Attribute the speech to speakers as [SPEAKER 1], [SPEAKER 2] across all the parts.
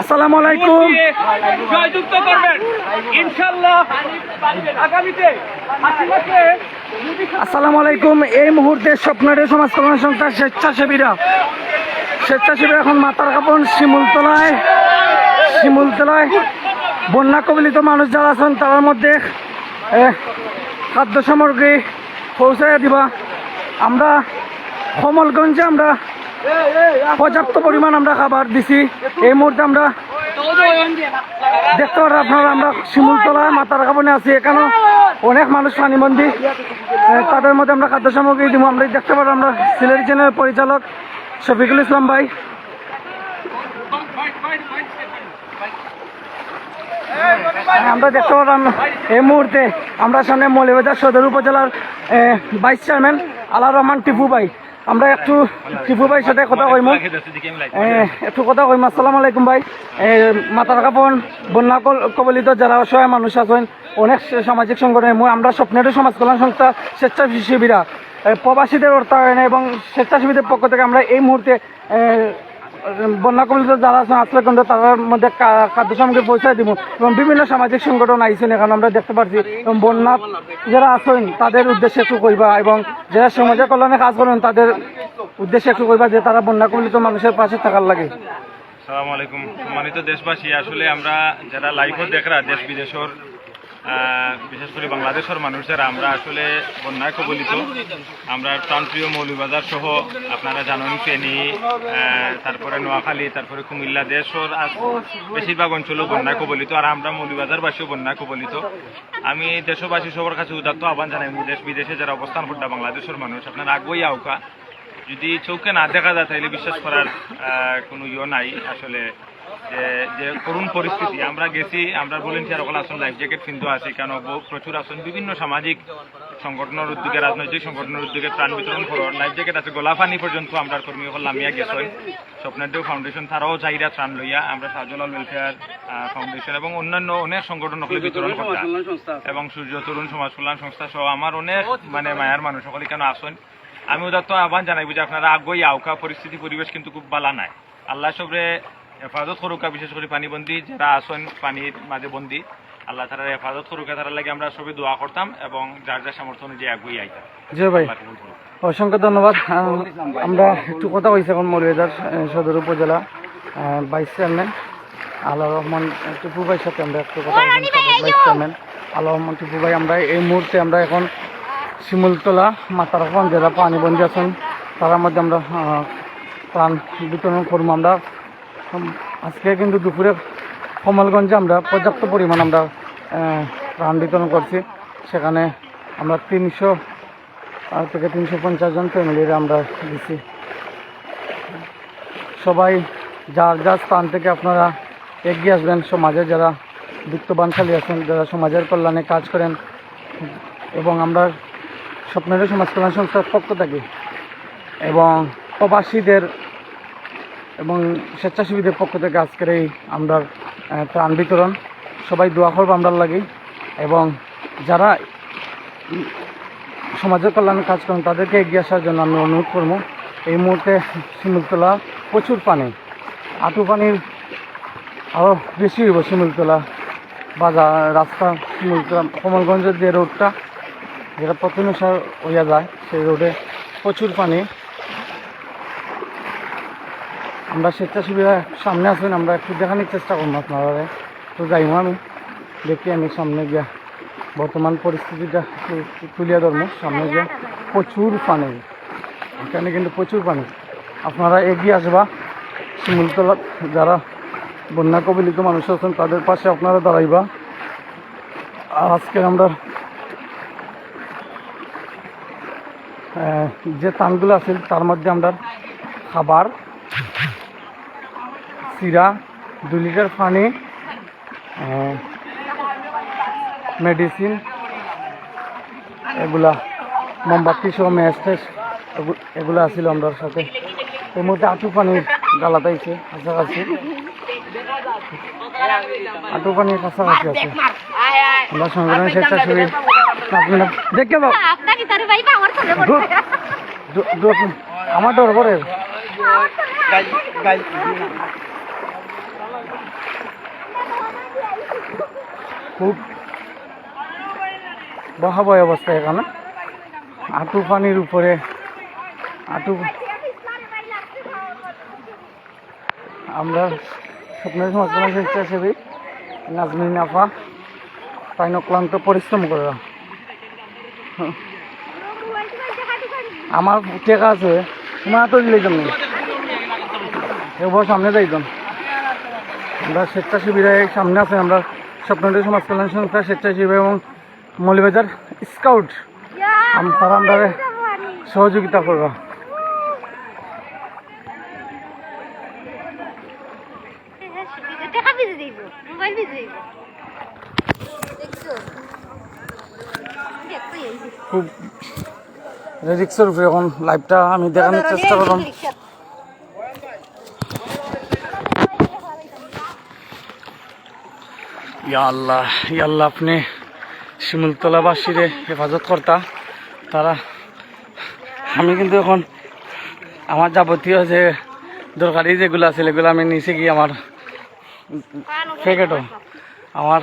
[SPEAKER 1] আসসালামু আলাইকুম।
[SPEAKER 2] জয়যুক্ত করবেন। ইনশাল্লাহ আগামীতে
[SPEAKER 1] আসসালামু আলাইকুম। এই মুহূর্তে স্বপ্নারে সমাজ কল্যাণ সংস্থা স্বেচ্ছাসেবীরা। স্বেচ্ছাসেবীরা এখন মাতার কাপড় শিমুলতলায় শিমুলতলায়। বন্যা কবলিত মানুষ যারা আছেন তার মধ্যে খাদ্য সামগ্রী পৌঁছাইয়া দিবা। আমরা কমলগঞ্জে আমরা পর্যাপ্ত পরিমাণ আমরা খাবার দিছি। এই মুহূর্তে আমরা দেখতে পারেন আপনারা আমরা শিমুলতলা মাতার কাপড়ে আছি। এখানে অনেক মানুষ পানিবন্দী। তাদের মধ্যে আমরা খাদ্য সামগ্রী দিব। আমরা দেখতে পারব আমরা সিলেটি চ্যানেলের পরিচালক শফিকুল ইসলাম ভাই। হ্যাঁ, আমরা দেখতে পারলাম এই মুহূর্তে আমরা সামনে মৌলবাজার সদর উপজেলার ভাইস চেয়ারম্যান আলা রহমান টিপু ভাই। আমরা একটু টিপু ভাইয়ের সাথে কথা কইম। একটু কথা কইম। আসসালামু আলাইকুম ভাই। মাতার কাপন, বন্যা কবলিত যারা অসহায় মানুষ আছেন, অনেক সামাজিক সংগঠনের মই আমরা স্বপ্নের সমাজ কল্যাণ সংস্থা স্বেচ্ছাসেবীরা প্রবাসীদের অর্থায়নে এবং স্বেচ্ছাসেবীদের পক্ষ থেকে আমরা এই মুহূর্তে বন্যা কবলিত যারা আছেন, আসলে কেন্দ্র তার মধ্যে খাদ্য সামগ্রী পৌঁছায় দিব। এবং বিভিন্ন সামাজিক সংগঠন আইসেন এখানে, আমরা দেখতে পাচ্ছি এবং বন্যা যারা আছেন, তাদের উদ্দেশ্যে একটু কইবা, এবং যারা সমাজের কল্যাণে কাজ করেন, তাদের উদ্দেশ্যে একটু কইবা যে তারা বন্যা কবলিত মানুষের পাশে থাকার লাগে।
[SPEAKER 3] সালাম আলাইকুম। সম্মানিত দেশবাসী, আসলে আমরা যারা লাইভও দেখরা দেশ বিদেশের বিশেষ করে বাংলাদেশের মানুষেরা আমরা আসলে বন্যায় কবলিত। আমরা প্রান্তীয় মৌলবাজার সহ আপনারা জানেন ফেনী তারপরে নোয়াখালী, তারপরে কুমিল্লা দেশের বেশিরভাগ অঞ্চল বন্যায় কবলিত, আর আমরা মৌলবাজারবাসীও বন্যায় কবলিত। আমি দেশবাসী সবার কাছে উদাত্ত আহ্বান জানাই দেশ বিদেশে যারা অবস্থান করতে বাংলাদেশের মানুষ, আপনারা আগুই আউকা যদি চৌকে না দেখা যায়, তাহলে বিশ্বাস করার কোনো ইয়ে নাই, আসলে। যে করুণ পরিস্থিতি আমরা গেছি আমরা ভলেন্টিয়ার সকল আসন লাইফ জ্যাকেট কিন্তু আছে কেন প্রচুর আসন বিভিন্ন সামাজিক সংগঠনের উদ্যোগে রাজনৈতিক সংগঠনের উদ্যোগে ত্রাণ বিতরণ করো লাইফ জ্যাকেট আছে গোলাপানি পর্যন্ত আমরা কর্মী সকল নামিয়া গেছেন স্বপ্নদেও ফাউন্ডেশন তারাও চাহিদা ত্রাণ লইয়া আমরা শাহজালাল ওয়েলফেয়ার ফাউন্ডেশন এবং অন্যান্য অনেক সংগঠন সকলে বিতরণ করতাম এবং সূর্য তরুণ সমাজ কল্যাণ সংস্থা সহ আমার অনেক মানে মায়ার মানুষ সকলে কেন আসেন? আমি উদাত্ত আহ্বান জানাইব যে আপনারা আগ্রহী আউকা পরিস্থিতি পরিবেশ কিন্তু খুব বালা নাই। আল্লাহ সবরে হেফাজত করুকা বিশেষ করে পানিবন্দী যারা আসেন পানির মাঝে বন্দী। আল্লাহ তারা হেফাজত করুকা তারা লাগে আমরা সবই দোয়া করতাম এবং যার যার সামর্থ্য অনুযায়ী আগ্রহী আইতাম
[SPEAKER 1] জি ভাই। অসংখ্য ধন্যবাদ। আমরা একটু কথা কইছি এখন আহ, সদর উপজেলা ভাইস চেয়ারম্যান আল্লাহ রহমান টিপু ভাইয়ের সাথে আমরা একটু কথা ভাইস চেয়ারম্যান আল্লাহ রহমান টিপু ভাই আমরা এই মুহূর্তে আমরা এখন শিমুলতলা মাতারখন যারা পানিবন্দী আছেন তার মধ্যে আমরা প্রাণ বিতরণ করব আমরা। আজকে কিন্তু দুপুরে কমলগঞ্জে আমরা পর্যাপ্ত পরিমাণ আমরা ত্রাণ বিতরণ করছি। সেখানে আমরা তিনশো থেকে তিনশো পঞ্চাশ জন ফ্যামিলির আমরা দিছি। সবাই যার যার স্থান থেকে আপনারা এগিয়ে আসবেন, সমাজে যারা বিত্তবানশালী আছেন, যারা সমাজের কল্যাণে কাজ করেন, এবং আমরা স্বপ্নের সমাজ কল্যাণ সংস্থার পক্ষ থাকি এবং প্রবাসীদের এবং স্বেচ্ছাসেবীদের পক্ষ থেকে আজকের এই আমরা ত্রাণ বিতরণ। সবাই দোয়া করব আমরা লাগে এবং যারা সমাজের কল্যাণে কাজ করেন, তাদেরকে এগিয়ে আসার জন্য আমি অনুরোধ করব। এই মুহূর্তে শিমুলতলা প্রচুর পানি। আটু পানির আরও বেশি হইব শিমুলতলা বাজার, রাস্তা শিমুলতলা, কমলগঞ্জের যে রোডটা যেটা প্রথমে সার হইয়া যায়, সেই রোডে প্রচুর পানি। আমরা স্বেচ্ছাসেবীরা সামনে আছেন, আমরা একটু দেখানোর চেষ্টা করব আপনারা তো যাইব আমি, দেখি আমি সামনে গিয়া বর্তমান পরিস্থিতিটা তুলিয়া ধর্ম সামনে গিয়া প্রচুর পানি। এখানে কিন্তু প্রচুর পানি। আপনারা এগিয়ে আসবা। শিমুলতলা, যারা বন্যা কবলিত মানুষ আছেন, তাদের পাশে আপনারা দাঁড়াইবা। আর আজকে আমরা যে তানগুলো আছে, তার মধ্যে আমরা খাবার চিরা দু লিটার পানি মেডিসিন এগুলা, মোমবাতি সহ ম্যাচ ট্যাচ এগুলো আছিল আমরা সাথে। এর মধ্যে আটু পানির গালা পাইছে কাছাকাছি। আটু পানির কাছাকাছি আছে। আমরা সংগঠনের স্বেচ্ছাসেবী আপনারা দেখে দাও
[SPEAKER 4] আপনাকে তারে ভাই আমার সাথে
[SPEAKER 1] দূর- দূর- দূর- আমার ডর করে খুব বহাবহ অবস্থা এখানে। আটু পানির উপরে আটু আমরা স্বপ্নের সমাজকরণ স্বেচ্ছাসেবী নাজমিন আফা তাই ক্লান্ত পরিশ্রম করলাম আমার টেকা আছে, তোমার তো দিলে জন্য এবার সামনে যাইতাম। আমরা স্বেচ্ছাসেবীরা এই সামনে আছে, আমরা স্বপ্নদের সমাজ কল্যাণ সংস্থা স্বেচ্ছাসেবী এবং মৌলিবাজার স্কাউট। আম- তারা আমরা সহযোগিতা করব। খুব রিক্সের উপরে এখন লাইভটা আমি দেখানোর চেষ্টা করলাম। আল্লাহ, ইয়া আল্লাহ, আপনি শিমুলতলাবাসীরে হেফাজত কর্তা। তারা, আমি কিন্তু এখন আমার যাবতীয় যে দরকারি যেগুলো আছে এগুলো আমি নিচে গিয়ে আমার প্যাকেটও। আমার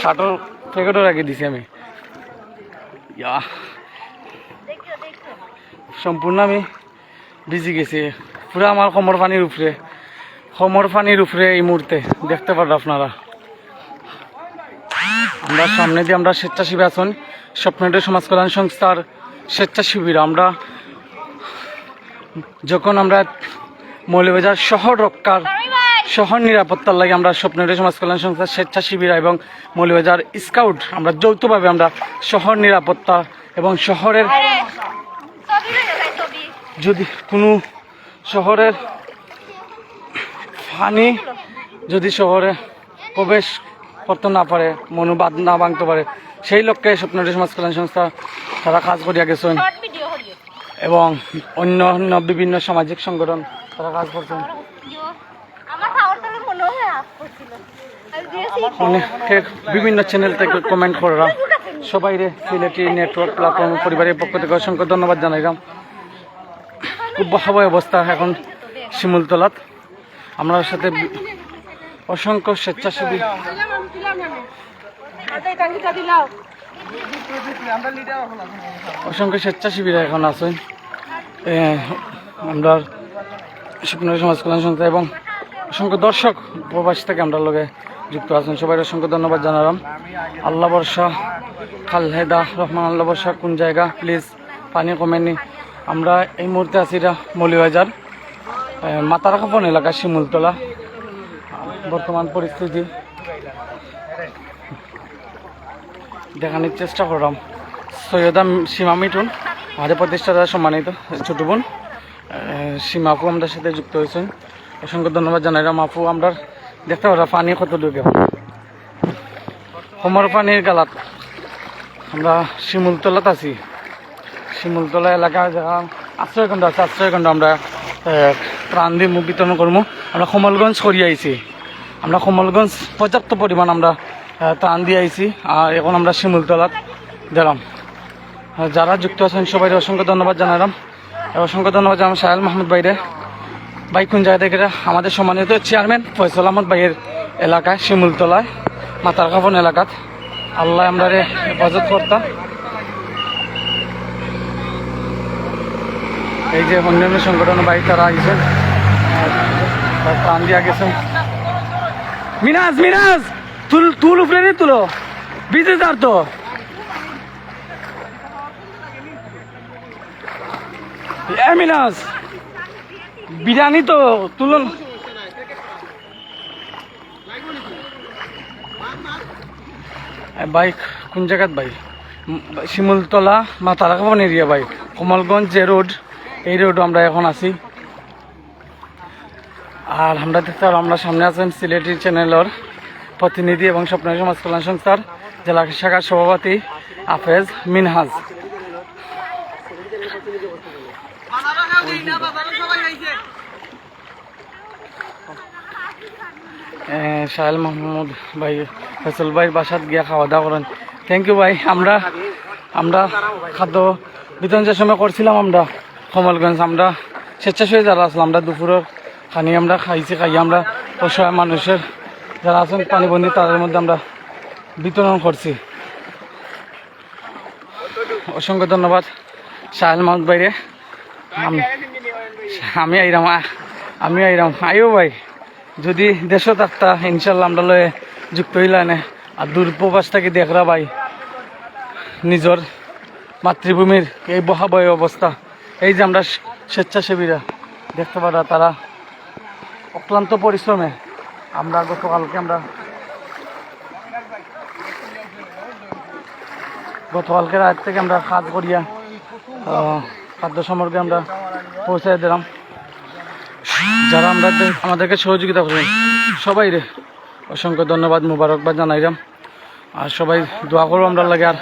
[SPEAKER 1] শার্টর প্যাকেটও রাখি দিছি আমি। ইয়া, সম্পূর্ণ আমি ভিজি গেছি। পুরো আমার কোমর পানির উপরে। কোমর পানির উপরে এই মুহূর্তে দেখতে পারবেন আপনারা। আমরা সামনে দিয়ে আমরা স্বেচ্ছাসেবী আছেন স্বপ্নদের সমাজ কল্যাণ সংস্থার স্বেচ্ছাসেবীরা। আমরা যখন আমরা মৌলবাজার শহর রক্ষার শহর নিরাপত্তার লাগে আমরা স্বপ্নের সমাজ কল্যাণ সংস্থার স্বেচ্ছাসেবীরা এবং মৌলবাজার স্কাউট আমরা যৌথভাবে আমরা শহর নিরাপত্তা এবং শহরের যদি কোনো শহরের পানি যদি শহরে প্রবেশ করতে না পারে মনোবাদ না ভাঙতে পারে সেই লক্ষ্যে স্বপ্নটি সমাজ কল্যাণ সংস্থা তারা কাজ করিয়া গেছেন। এবং অন্য অন্য বিভিন্ন সামাজিক সংগঠন তারা কাজ করছেন। অনেকে বিভিন্ন চ্যানেল থেকে কমেন্ট করা সবাই রে সিলেটি নেটওয়ার্ক প্ল্যাটফর্ম পরিবারের পক্ষ থেকে অসংখ্য ধন্যবাদ জানাইলাম। খুব বহাবহ অবস্থা এখন শিমুলতলাত। আমরা সাথে অসংখ্য স্বেচ্ছাসেবী। অসংখ্য স্বেচ্ছাসেবীরা এখন আছেন আমরা স্বপ্ন সমাজ কল্যাণ সংস্থা এবং অসংখ্য দর্শক প্রবাসী থেকে আমরা লোকে যুক্ত আছেন। সবাই অসংখ্য ধন্যবাদ জানালাম। আল্লাহ বর্ষা খালহেদা রহমান আল্লাহ বর্ষা কোন জায়গা? প্লিজ পানি কমেনি। আমরা এই মুহূর্তে আছি মৌলিবাজার। মাতারা কাপন এলাকা, শিমুলতলা। বর্তমান পরিস্থিতি। দেখানোর চেষ্টা করলাম। সৈয়দা সীমা মিটুন আমাদের প্রতিষ্ঠাতা সম্মানিত ছোট বোন। সীমা আপু আমাদের সাথে যুক্ত হয়েছেন। অসংখ্য ধন্যবাদ জানাইলাম আপু। আমরা দেখতে পারা পানি কত ঢুকে হোমর পানির গালাত। আমরা শিমুলতলাত আছি। শিমুলতলা এলাকা যারা আশ্রয়কেন্দ্র আছে, আশ্রয়কেন্দ্র আমরা ত্রাণ দিয়ে মুখ বিতরণ করব আমরা কমলগঞ্জ সরিয়ে আইছি। আমরা কমলগঞ্জ পর্যাপ্ত পরিমাণ আমরা ত্রাণ দিয়ে আইছি। আর এখন আমরা শিমুলতলাত দিলাম যারা যুক্ত আছেন সবাই অসংখ্য ধন্যবাদ জানালাম। অসংখ্য ধন্যবাদ জানালাম সাহেল মাহমুদ ভাইরে। ভাই কোন জায়গা থেকে? আমাদের সম্মানিত চেয়ারম্যান ফয়সল আহমদ ভাইয়ের এলাকায়, শিমুলতলায় মাতার কাপন এলাকাত। আল্লাহ আমরা হেফাজত করতাম এই যে অন্যান্য সংগঠন বাইক তারা আইসেন দিয়া গেছেন মিনাজ মিনাজ! তুল তুল উপরে রে, তুলো। বিজে যার তো। এ, মিনাজ! বিরিয়ানি তো তুলুন বাইক, কোন জায়গাত ভাই শিমুলতলা মাতারা কাপন এরিয়া ভাই কমলগঞ্জ যে রোড এই রোড আমরা এখন আছি। আর আমরা দেখতে আমরা সামনে আছেন সিলেটি চ্যানেলের প্রতিনিধি এবং স্বপ্নের সমাজ কল্যাণ সংস্থার জেলা শাখার সভাপতি আফেজ মিনহাজ। সাহেল মাহমুদ ভাই ফেসল ভাই বাসাত গিয়া খাওয়া দাওয়া করেন। থ্যাংক ইউ ভাই, আমরা আমরা খাদ্য বিতরণ সময় করছিলাম আমরা, কমলগঞ্জ, আমরা স্বেচ্ছাসেবী যারা আসলাম আমরা দুপুরের পানি আমরা খাইছি খাই আমরা অসহায় মানুষের যারা আছেন পানিবন্দি তাদের মধ্যে আমরা বিতরণ করছি। অসংখ্য ধন্যবাদ। সাহেল মাহমুদ ভাইরে। আম- আইরাম আমি আইরাম। আইও ভাই, যদি দেশত একটা ইনশাল্লাহ আমরা লয়ে যুক্ত হইলানে, আর দূরপ্রবাস থেকে দেখরা ভাই, নিজের মাতৃভূমির এই বহাবয় অবস্থা, এই যে আমরা স্বেচ্ছাসেবীরা দেখতে পারা, তারা অক্লান্ত পরিশ্রমে আমরা গতকালকে আমরা গতকালকে রাত থেকে আমরা কাজ করিয়া খাদ্য সামগ্রী আমরা পৌঁছায় দিলাম। যারা আমরা আমাদেরকে সহযোগিতা করেন সবাই রে, অসংখ্য ধন্যবাদ, মুবারকবাদ জানাইলাম। আর সবাই দোয়া করব আমরা লাগে। আর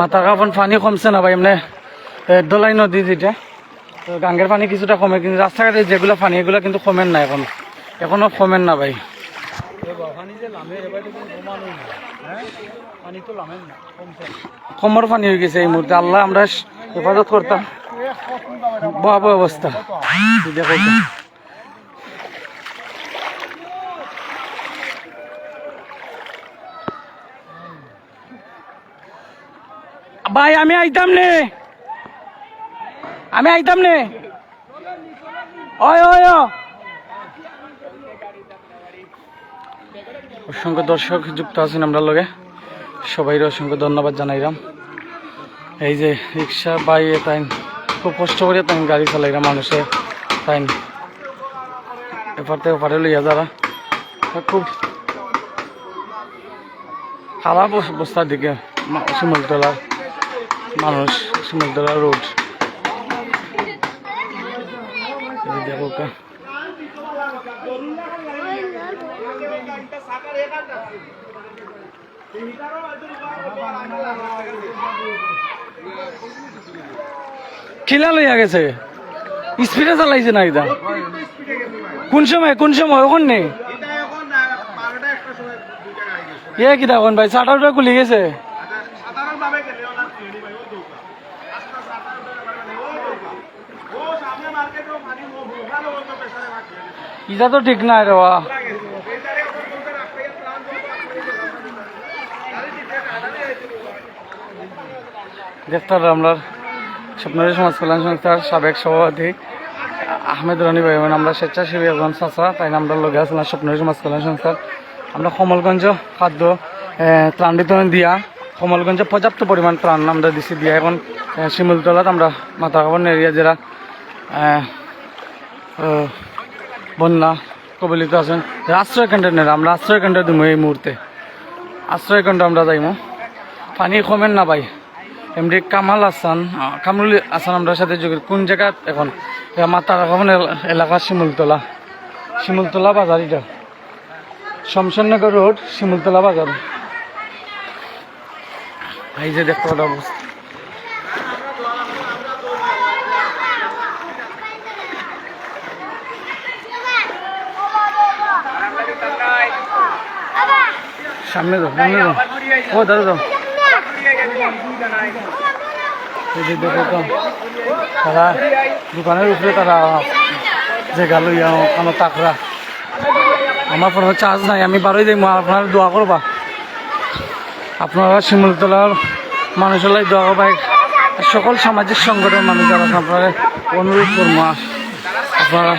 [SPEAKER 1] মাথা কাপন পানি কমছে না ভাই, এমনি দোলাই নদী যেটা তো গাঙ্গের পানি কিছুটা কমে কিন্তু রাস্তাঘাটে যেগুলো পানি এগুলো কিন্তু কমেন না এখন। এখনও কমেন না ভাই। কমর পানি হয়ে গেছে এই মুহূর্তে। আল্লাহ আমরা হেফাজত করতাম। ভয়াবহ অবস্থা। দেখো ভাই আমি আইতাম নে। আমি আইতাম নে। অসংখ্য দর্শক যুক্ত আছেন আমরা লগে। সবাই অসংখ্য ধন্যবাদ জানাইলাম এই যে রিক্সা, বাই তাই খুব কষ্ট করে তাই গাড়ি চালাইলাম মানুষে। তাই এপার থেকে ওপারে লইয়া যারা। খুব খারাপ অবস্থার দিকে মা- মানুষ, শিমুলতলা রোড। এই দেখো কা খিলা লইয়া গেছে স্পিডে চালাইছে না এটা কোন সময় কোন সময় ওখান নেই এ কি তখন ভাই চাটা উটা খুলে গেছে ইটা তো ঠিক নাই রে বাবা দেখতে আমরা স্বপ্নের সমাজ কল্যাণ সংস্থার সাবেক সভাপতি আহমেদ রানী ভাই মানে আমরা স্বেচ্ছাসেবী একজন চাচা তাই আমরা লগে আসলাম স্বপ্নের সমাজ কল্যাণ সংস্থার। আমরা কমলগঞ্জ খাদ্য ত্রাণ বিতরণ দিয়া কমলগঞ্জে পর্যাপ্ত পরিমাণ ত্রাণ আমরা দিছি দিয়া। এখন শিমুলতলাত আমরা মাথা কাপড় এরিয়া ও, বন্যা, কবলিত আছেন। আশ্রয় নেই আমরা আশ্রয় কেন্দ্র এই মুহূর্তে। আশ্রয় কেন্দ্র আমরা যাইমু। পানি কমেন না ভাই। এমনি কামাল আসান কামরুল আসান আমরা সাথে যোগ কোন জায়গাত এখন? আমার তারাকামন এলাকা শিমুলতলা। শিমুলতলা বাজার এটা। শমশাননগর রোড, শিমুলতলা বাজার। এই যে দেখতে অবস্থা। সামনে যাও সামনে যাও ও, দাদা যে তো, তারা দোকানের উপরে তারা জায়গা লইয়া কানো তাকরা। আমার কোনো চার্জ নাই, আমি বারোই যাই আপনারা দোয়া করবা। আপনারা শিমুলতলার মানুষের দোয়া করবা। সকল সামাজিক সংগঠনের মানুষ যারা আপনারা অনুরোধ করব আপনারা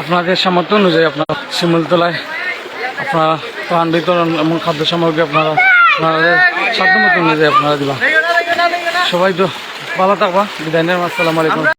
[SPEAKER 1] আপনাদের সামর্থ্য অনুযায়ী আপনারা শিমুলতলায় আপনারা ত্রাণ বিতরণ এমন খাদ্য সামগ্রী আপনারা আপনাদের সাধ্য অনুযায়ী আপনারা দিবা। সবাই তো ভালো থাকবা, বিদায় নেন আসসালামু আলাইকুম।